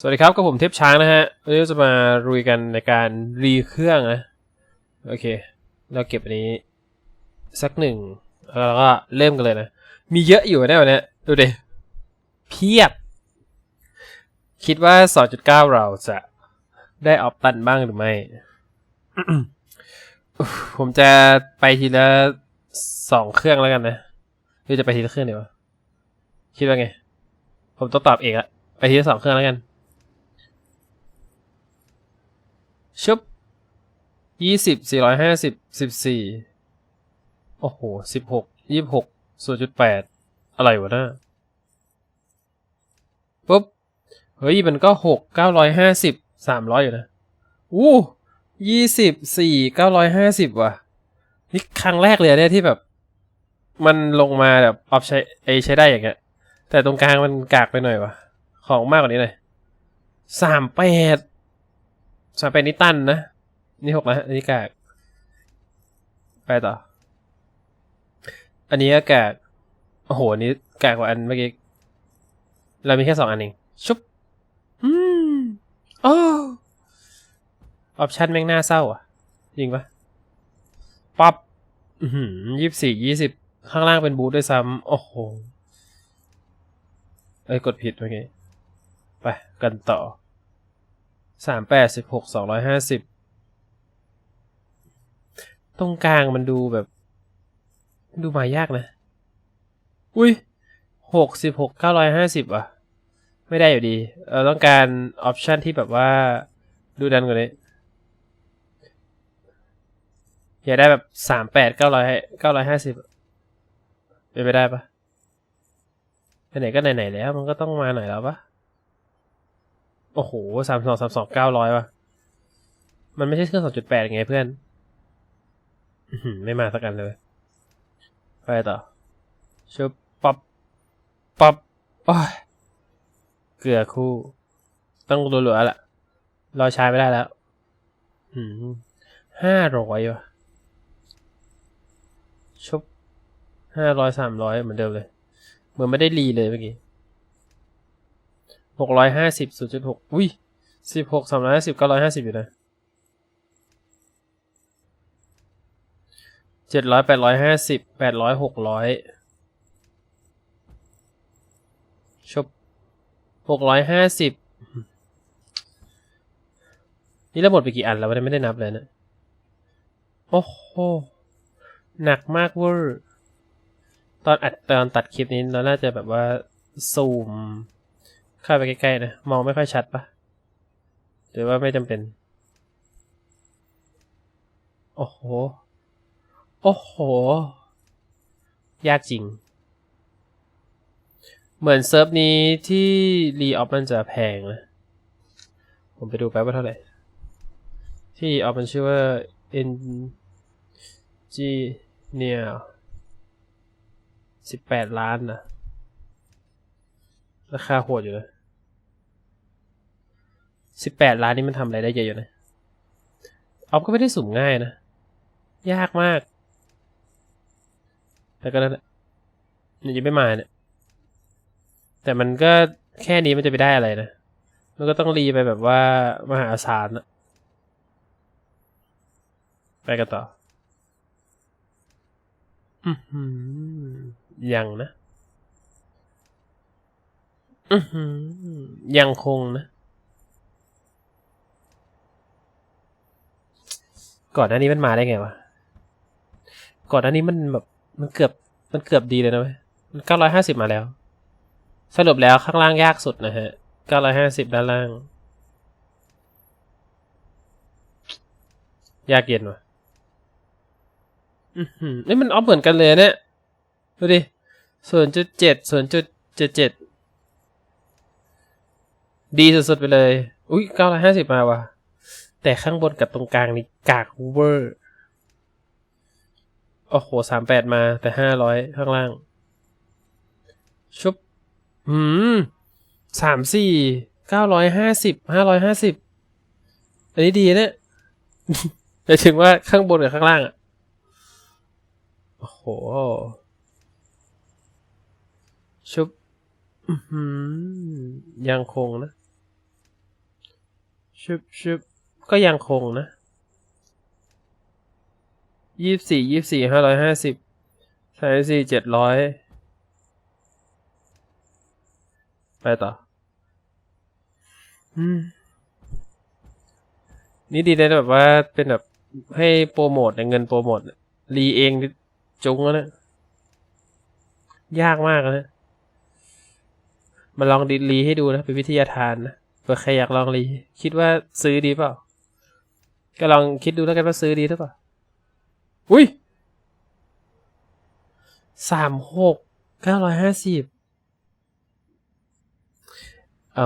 สวัสดีครับกับผมเทพช้างนะฮะวันนี้เราจะมารุยกันในการรีเครื่องนะ โอเค เราเก็บอันนี้ สักหนึ่งแล้วก็เริ่มกันเลยนะ มีเยอะอยู่นะวันนี้ดูดิเพียบ คิดว่า 2.9 เราจะได้ออฟตันบ้างหรือไม่ ผมจะไปทีละสองเครื่องแล้วกันนะหรือจะไปทีละเครื่องเดียวะคิดว่าไง ผมต้องตอบเองอะไปทีละสองเครื่องแล้วกัน ชุบยี่สิบสี่ร้อยห้าสิบสิบสี่โอ้โหสิบหกยี่บหกศูนย์จุดแปดอะไรวะน่าปุ๊บ เฮ้ย มันก็หกเก้าร้อยห้าสิบสามร้อยอยู่นะ อู้ยี่สิบสี่เก้าร้อยห้าสิบว่ะ นี่ครั้งแรกเลยเนี่ยที่แบบ มันลงมาแบบออฟใช้ไอใช้ได้อย่างเงี้ย แต่ตรงกลางมันกากไปหน่อยวะของมากกว่านี้หน่อยสามแปด สามเป็นนิตันนะ นี่หกนะอันนี้กากไปต่อ อันนี้ก็กากโอ้โห อันนี้กากกว่าอันเมื่อกี้ เรามีแค่สองอันเอง ชุบ อืมโอ้ออปชั่นแม่งน่าเศร้าอะ จริงปะป๊อปยี่สี่ยี่สิบข้างล่างเป็นบูทด้วยซ้ำ โอ้โห เอ้ย กดผิดเมื่อกี้ ไปกันต่อ สามแปดสิบหกสองร้อยห้าสิบตรงกลางมันดูแบบ ดูมายากนะ อุ้ยหกสิบหกเก้าร้อยห้าสิบอะ ไม่ได้อยู่ดี เราต้องการออปชันที่แบบว่าดูดันกว่านี้อยากได้แบบสามแปดเก้าร้อยเก้าร้อยห้าสิบเป็นไปได้ปะไหนก็ไหนๆแล้วมันก็ต้องมาหน่อยแล้วปะ โอ้โหสามสองสามสองเก้าร้อยวะมันไม่ใช่เครื่องสองจุดแปดไงเพื่อนไม่มาสักอันเลย ไปต่อชุบป๊อปป๊อปโอ้ยเกลือคู่ ต้องรัวๆละรอใช้ไม่ได้แล้วห้าร้อยวะชุบห้าร้อยสามร้อยเหมือนเดิมเลย เหมือนไม่ได้รีเลยเมื่อกี้ หกร้อยห้าสิบศูนย์จุดหกอุ้ยสิบหกสามร้อยห้าสิบเก้าร้อยห้าสิบอยู่นะเจ็ดร้อยแปดร้อยห้าสิบแปดร้อยหกร้อยชบหกร้อยห้าสิบนี่เราหมดไปกี่อันแล้วไม่ได้นับเลยนะ โอ้โห หนักมากเวอร์ ตอนอัดตอนตัดคลิปนี้เราน่าจะแบบว่าซูม เข้าไปใกล้ๆนะ มองไม่ค่อยชัดปะหรือว่าไม่จำเป็น โอ้โห โอ้โห ยากจริง เหมือนเซิร์ฟนี้ที่รีออฟมันจะแพงนะ ผมไปดูแป๊บว่าเท่าไหร่ ที่ออฟมันชื่อว่า N G เนี่ยสิบแปดล้านนะ ราคาโหดอยู่นะสิบแปดล้านนี่มันทำอะไรได้เยอะอยู่นะออฟก็ไม่ได้สุ่มง่ายนะ ยากมาก แต่ก็นั่นแหละมันยังไม่มาเนี่ย แต่มันก็แค่นี้มันจะไปได้อะไรนะ มันก็ต้องรีไปแบบว่ามหาศาลนะไปกันต่อ อือหือยังนะ ยังคงนะ ก่อนหน้านี้มันมาได้ไงวะ ก่อนหน้านี้มันแบบมันเกือบมันเกือบดีเลยนะเว้ยมันเก้าร้อยห้าสิบมาแล้ว สรุปแล้วข้างล่างยากสุดนะฮะเก้าร้อยห้าสิบด้านล่าง ยากเย็นวะอือหือนี่มันออฟเหมือนกันเลยเนี่ย ดูดิศูนย์จุดเจ็ดศูนย์จุดเจ็ดเจ็ด ดีสุดๆไปเลย อุ้ยเก้าร้อยห้าสิบมาว่ะ แต่ข้างบนกับตรงกลางนี่กากเวอร์ โอ้โหสามแปดมาแต่ห้าร้อยข้างล่าง ชุบ หืมสามสี่เก้าร้อยห้าสิบห้าร้อยห้าสิบอันนี้ดีเนี่ยแต่ถึงว่าข้างบนกับข้างล่างอะโอ้โห ชุบอือหือยังคงนะ ชึบชึบก็ยังคงนะยี่สิบสี่ยี่สิบสี่ห้าร้อยห้าสิบสามสี่เจ็ดร้อยไปต่อ อืม นี่ดีนะแบบว่าเป็นแบบให้โปรโมทเงินโปรโมทรีเองจุ้งแล้วนะ ยากมากนะ มาลองดีรีให้ดูนะ เป็นวิทยาทานนะ ผื่อใครอยากลองรี คิดว่าซื้อดีเปล่า ก็ลองคิดดูแล้วกันว่าซื้อดีหรือเปล่า อุ้ยสามหกเก้าร้อยห้าสิบอื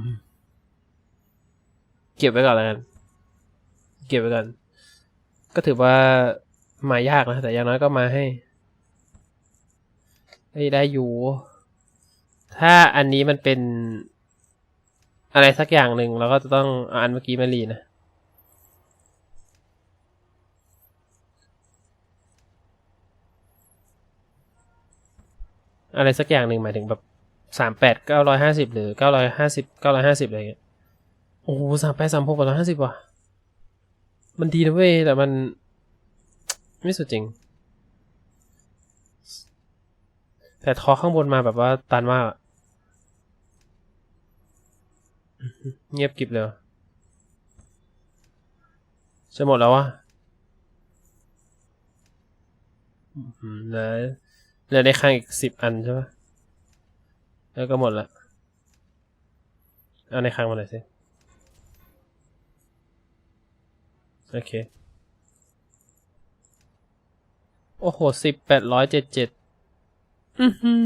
ม เก็บไว้ก่อนแล้วกัน เก็บไว้ก่อน ก็ถือว่ามายากนะ แต่อย่างน้อยก็มาให้ ได้ได้อยู่ ถ้าอันนี้มันเป็น อะไรสักอย่างหนึ่งเราก็จะต้องเอาอันเมื่อกี้มารีนะ อะไรสักอย่างหนึ่งหมายถึงแบบสามแปดเก้าร้อยห้าสิบหรือเก้าร้อยห้าสิบเก้าร้อยห้าสิบอะไรเงี้ยโอ้สามแปดสามหกร้อยห้าสิบว่ะ มันดีนะเว้ย แต่มัน ไม่สุดจริง แต่ทอข้างบนมาแบบว่าตันมาก เงียบกริบเลยว่ะจะหมดแล้ววะอืมเหลือเหลือในข้างอีกสิบอันใช่ปะแล้วก็หมดละ เอาในข้างมาหน่อยสิ โอเค โอ้โหสิบแปดร้อยเจ็ดเจ็ดอือหือ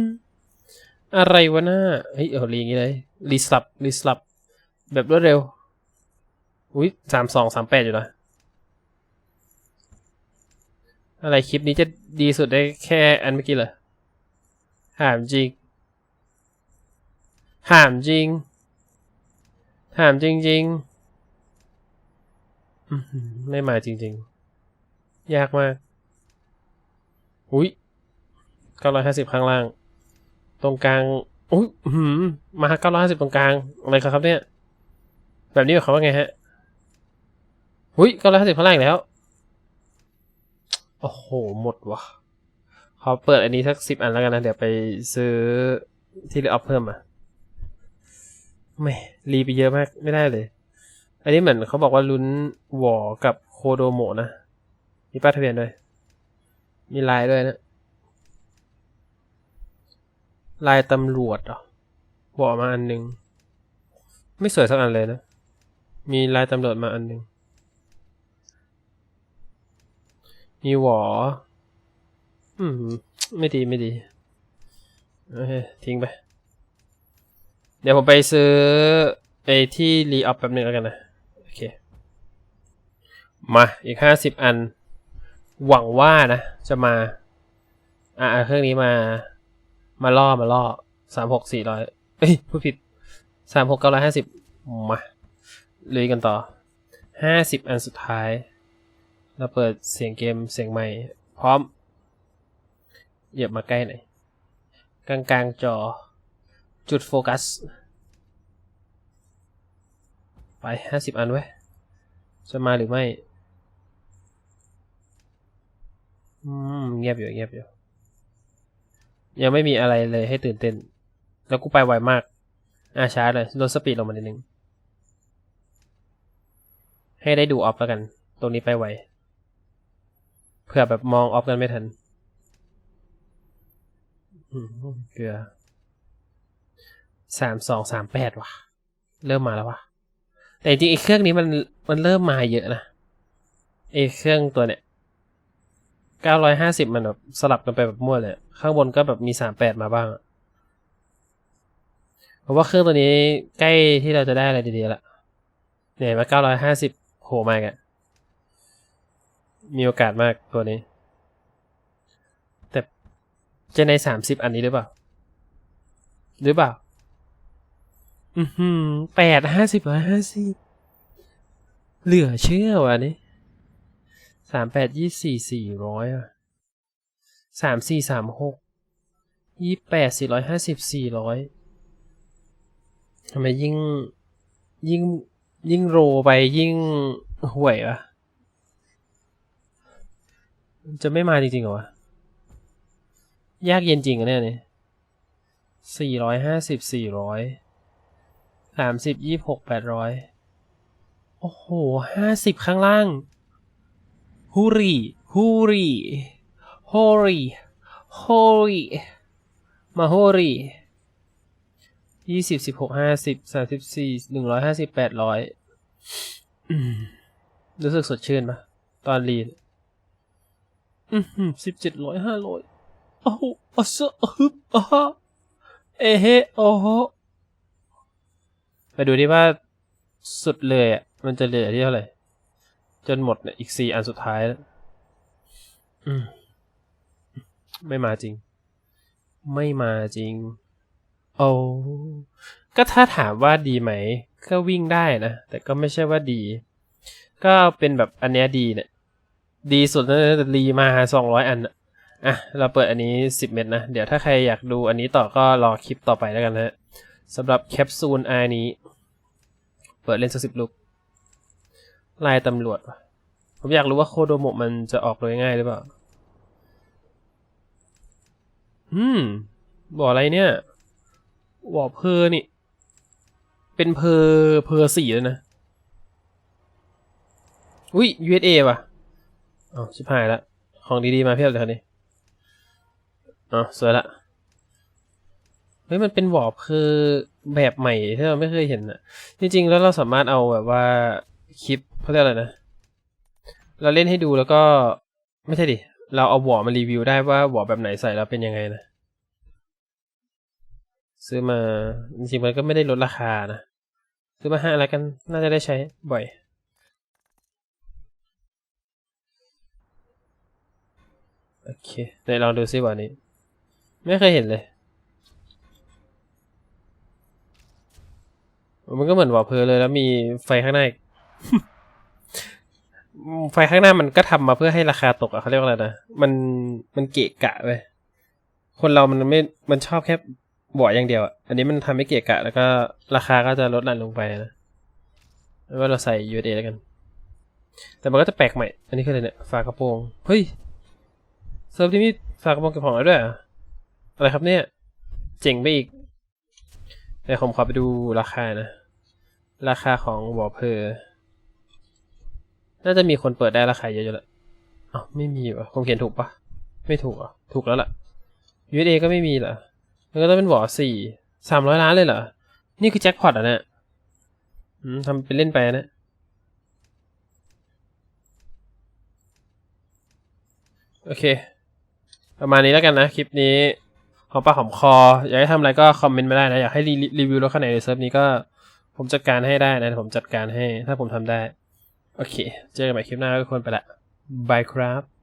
อะไรวะหน้าเฮ้ยเอารีอย่างงี้เลย รีสลับ รีสลับ แบบรวดเร็ว อุ้ยสามสองสามแปดอยู่นะ อะไรคลิปนี้จะดีสุดได้แค่อันเมื่อกี้เหรอถามจริงถามจริงถามจริงจริงอื้อหือไม่มาจริง ๆ ยากมาก อุ้ยเก้าร้อยห้าสิบข้างล่าง ตรงกลาง อุ้ยมาเก้าร้อยห้าสิบตรงกลาง อะไรครับเนี่ย แบบนี้หมายความว่าไงฮะอุ้ยก้าร้อยห้าสิบข้างล่างอีกแล้ว โอ้โห หมดวะขอเปิดอันนี้สักสิบอันแล้วกันนะ เดี๋ยวไปซื้อที่รีออฟเพิ่มมาไม่รีไปเยอะมากไม่ได้เลย อันนี้เหมือนเขาบอกว่าลุ้นหวอกับโคโดโมนะ มีป้ายทะเบียนด้วย มีลายด้วยนะ ลายตำรวจเหรอหวอมาอันหนึ่ง ไม่สวยสักอันเลยนะ มีลายตำรวจมาอันหนึ่งมีหวอ อืม ไม่ดีไม่ดี โอเค ทิ้งไป เดี๋ยวผมไปซื้อไอ้ที่รีออฟแป๊บหนึงแล้วกันนะ โอเค มาอีกห้าสิบอัน หวังว่านะ จะมา อ่าเครื่องนี้มา มาล่อมาล่อสามหกสี่ร้อยเอ้ย พูดผิดสามหกเก้าร้อยห้าสิบมา ลุยกันต่อห้าสิบอันสุดท้าย เราเปิดเสียงเกมเสียงใหม่ พร้อม เหยียบมาใกล้หน่อย กลางกลางๆจอ จุดโฟกัส ไปห้าสิบอันไว้ จะมาหรือไม่ อืม เงียบอยู่เงียบอยู่ ยังไม่มีอะไรเลยให้ตื่นเต้น แล้วกูไปไวมาก อ่าช้าเลย ลดสปีดลงมานิดนึง ให้ได้ดูออฟแล้วกัน ตรงนี้ไปไวเผื่อแบบมองออฟกันไม่ทันเกลือสามสองสามแปดว่ะ เริ่มมาแล้วว่ะ แต่จริงไอ้เครื่องนี้มันมันเริ่มมาเยอะนะไอ้เครื่องตัวเนี้ยเก้าร้อยห้าสิบมันแบบสลับกันไปแบบมั่วเลย ข้างบนก็แบบมีสามแปดมาบ้างเพราะว่าเครื่องตัวนี้ใกล้ที่เราจะได้อะไรดีๆละเนี่ยมาเก้าร้อยห้าสิบ โผล่มากอะมีโอกาสมากตัวนี้ แต่จะในสามสิบอันนี้หรือเปล่า หรือเปล่า อือหือแปดห้าสิบห้าสิบเหลือเชื่อว่ะนี่สามแปดยี่สี่สี่ร้อยอะสามสี่สามหกยี่แปดสี่ร้อยห้าสิบสี่ร้อยทำไมยิ่งยิ่ง ยิ่งโรไปยิ่งห่วยวะจะไม่มาจริงๆเหรอวะ ยากเย็นจริงอะเนี่ยนี่สี่ร้อยห้าสิบสี่ร้อยสามสิบยี่หกแปดร้อยโอ้โหห้าสิบข้างล่างฮูรีฮูรีโฮรีโฮรีมาโฮรี ยี่สิบสิบหกห้าสิบสามสิบสี่หนึ่งร้อยห้าสิบแปดร้อยรู้สึกสดชื่นปะตอนรีดอืมสิบเจ็ดร้อยห้าร้อยโอ้โหอะเซอะอะฮึบอะฮะเอเฮโอ้โหไปดูดิว่าสุดเลยอะ มันจะเหลือที่เท่าไหร่ จนหมดเนี่ยอีกสี่อันสุดท้ายแล้วอืมไม่มาจริง ไม่มาจริง โอ้ก็ถ้าถามว่าดีไหม ก็วิ่งได้นะ แต่ก็ไม่ใช่ว่าดี ก็เป็นแบบอันเนี้ยดีเนี่ย ดีสุดนะแต่รีมาสองร้อยอันน่ะอะ เราเปิดอันนี้ 10 เม็ดนะ เดี๋ยวถ้าใครอยากดูอันนี้ต่อก็รอคลิปต่อไปแล้วกันนะสำหรับแคปซูลอันนี้ เปิดเล่นสักสิบลูกลายตำรวจ ผมอยากรู้ว่าโคโดโมมันจะออกโดยง่ายหรือเปล่า อืม บอกอะไรเนี่ย บอเพอร์นี่ เป็นเพอร์เพอร์สี่แล้วนะ อุ้ย USA ว่ะอ๋อชิบหายละ ของดี ๆ มาเพียบเลยครับนี่อ๋อสวยละ เฮ้ย มันเป็นวอร์ปคือแบบใหม่ที่เราไม่เคยเห็นอะจริง ๆ แล้วเราสามารถเอาแบบว่า คลิปเขาเรียกอะไรนะ เราเล่นให้ดูแล้วก็ ไม่ใช่ดิ เราเอาวอร์มารีวิวได้ว่าวอร์แบบไหนใส่แล้วเป็นยังไงนะ ซื้อมาจริงๆมันก็ไม่ได้ลดราคานะ ซื้อมาห้าแล้วกันน่าจะได้ใช้บ่อย โอเคเดี๋ยวลองดูซิวันนี้ ไม่เคยเห็นเลย มันก็เหมือนวอลเพลเลยแล้วมีไฟข้างหน้าอีกไฟข้างหน้ามันก็ทำมาเพื่อให้ราคาตกอะเขาเรียกว่าอะไรนะ มันมันเกะกะไปคนเรามันไม่ มันชอบแค่ บออย่างเดียวอะอันนี้มันทำให้เกะกะ แล้วก็ราคาก็จะลดหลั่นลงไปนะไม่ว่าเราใส่ USA แล้วกัน แต่มันก็จะแปลกใหม่ อันนี้คืออะไรเนี่ย ฝากระโปรง เฮ้ย เซิร์ฟที่มีฝากระโปรงเก็บของแล้วด้วยอะไรครับเนี่ย เจ๋งไปอีกเดี๋ยวผมขอไปดูราคานะ ราคาของวอลเพอร์น่าจะมีคนเปิดได้ราคาเยอะอยู่แล้วอ้าวไม่มีวะผมเขียนถูกปะไม่ถูกอะ ถูกแล้วล่ะ USA ก็ไม่มีเหรอ มันก็ต้องเป็นวอสี่สามร้อยล้านเลยเหรอ นี่คือแจ็คพอตอะเนี่ยทำเป็นเล่นไปนะ โอเค ประมาณนี้แล้วกันนะ คลิปนี้หอมปากหอมคอ อยากให้ทำอะไรก็คอมเมนต์มาได้นะ อยากให้รีรีวิวรถคันไหนในเซิร์ฟนี้ก็ผมจัดการให้ได้นะ ผมจัดการให้ถ้าผมทำได้ โอเค เจอกันใหม่คลิปหน้าทุกคนไปละบายครับ